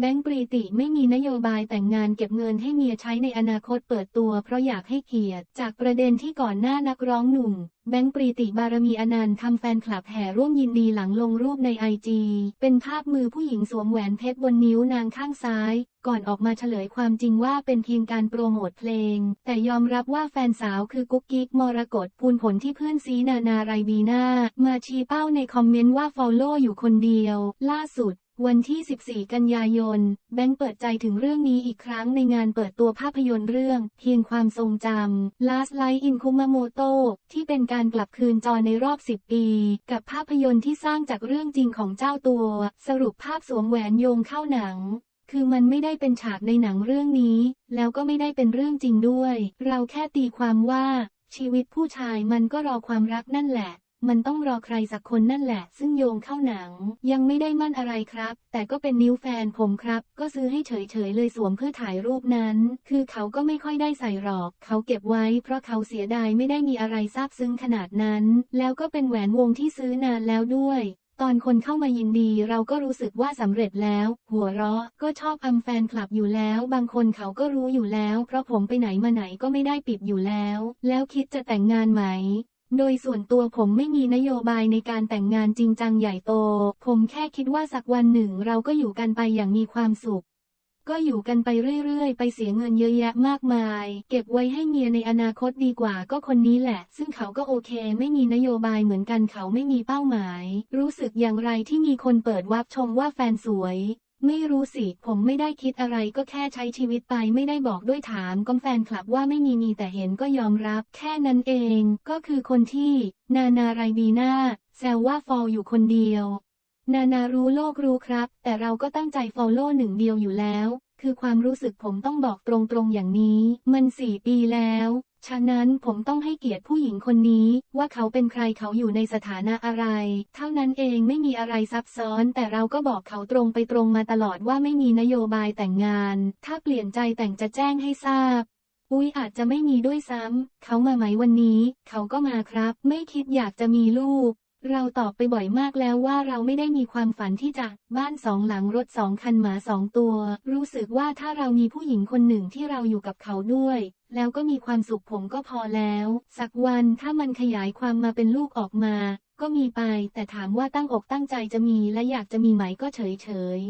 แบงค์ปรีติไม่มีนโยบายแต่งงานเก็บเงินให้เมียใช้ในอนาคตเปิดตัวเพราะอยากให้เกียรติ จากประเด็นที่ก่อนหน้านักร้องหนุ่ม แบงค์ปรีติบารมีอนันต์ทำแฟนคลับแห่ร่วมยินดีหลังลงรูปในไอจีเป็นภาพมือผู้หญิงสวมแหวนเพชรบนนิ้วนางข้างซ้าย ก่อนออกมาเฉลยความจริงว่าเป็นเพียงการโปรโมทเพลง แต่ยอมรับว่าแฟนสาวคือกุ๊กกิ๊กมรกตพูนผลที่เพื่อนซีนานาไรบีนามาชี้เป้าในคอมเมนต์ว่าฟอลโล่อยู่คนเดียว ล่าสุด วันที่ 14 กันยายน แบงค์เปิดใจถึงเรื่องนี้อีกครั้งในงานเปิดตัวภาพยนตร์เรื่องเพียงความทรงจำ Last Light in Kumamoto ที่เป็นการกลับคืนจอในรอบ 10 ปี กับภาพยนตร์ที่สร้างจากเรื่องจริงของเจ้าตัว สรุปภาพสวมแหวนโยงเข้าหนังคือมันไม่ได้เป็นฉากในหนังเรื่องนี้ แล้วก็ไม่ได้เป็นเรื่องจริงด้วย เราแค่ตีความว่า ชีวิตผู้ชายมันก็รอความรักนั่นแหละ มันต้องรอใครสักคนนั่นแหละ ซึ่งโยงเข้าหนัง ยังไม่ได้มั่นอะไรครับ แต่ก็เป็นนิ้วแฟนผมครับ ก็ซื้อให้เฉยๆเลยสวมเพื่อถ่ายรูปนั้น คือเขาก็ไม่ค่อยได้ใส่หรอก เขาเก็บไว้ เพราะเขาเสียดายไม่ได้มีอะไรซาบซึ้งขนาดนั้น แล้วก็เป็นแหวนวงที่ซื้อนานแล้วด้วยตอนคนเข้ามายินดีเราก็รู้สึกว่าสำเร็จแล้ว หัวเราะก็ชอบอำแฟนคลับอยู่แล้ว บางคนเขาก็รู้อยู่แล้ว เพราะผมไปไหนมาไหนก็ไม่ได้ปิดอยู่แล้ว แล้วคิดจะแต่งงานไหม โดยส่วนตัวผมไม่มีนโยบายในการแต่งงานจริงจังใหญ่โต ผมแค่คิดว่าสักวันหนึ่งเราก็อยู่กันไปอย่างมีความสุข ก็อยู่กันไปเรื่อยๆ ไปเสียเงินเยอะแยะมากมาย เก็บไว้ให้เมียในอนาคตดีกว่าก็คนนี้แหละ ซึ่งเขาก็โอเค ไม่มีนโยบายเหมือนกันเขาไม่มีเป้าหมาย รู้สึกอย่างไรที่มีคนเปิดวับชมว่าแฟนสวย ไม่รู้สิ ผมไม่ได้คิดอะไรก็แค่ใช้ชีวิตไปไม่ได้บอกด้วยถามก็แฟนคลับว่าไม่มีมีแต่เห็นก็ยอมรับ แค่นั้นเอง ก็คือคนที่ นานาไรบีนาแซวว่าฟอลอยู่คนเดียว นานารู้โลกรู้ครับ แต่เราก็ตั้งใจฟอลโล่หนึ่งเดียวอยู่แล้ว คือความรู้สึกผมต้องบอกตรงๆอย่างนี้ มันสี่ปีแล้ว ฉะนั้นผมต้องให้เกียรติผู้หญิงคนนี้ ว่าเขาเป็นใครเขาอยู่ในสถานะอะไร เท่านั้นเองไม่มีอะไรซับซ้อน แต่เราก็บอกเขาตรงไปตรงมาตลอดว่าไม่มีนโยบายแต่งงาน ถ้าเปลี่ยนใจแต่งจะแจ้งให้ทราบอุ๊ยอาจจะไม่มีด้วยซ้ำ เขามาไหมวันนี้ เขาก็มาครับ ไม่คิดอยากจะมีลูก เราตอบไปบ่อยมากแล้วว่าเราไม่ได้มีความฝันที่จะบ้านสองหลังรถสองคันหมาสองตัว รู้สึกว่าถ้าเรามีผู้หญิงคนหนึ่งที่เราอยู่กับเขาด้วย แล้วก็มีความสุขผมก็พอแล้ว สักวันถ้ามันขยายความมาเป็นลูกออกมา ก็มีไป แต่ถามว่าตั้งอกตั้งใจจะมีและอยากจะมีไหมก็เฉยเฉย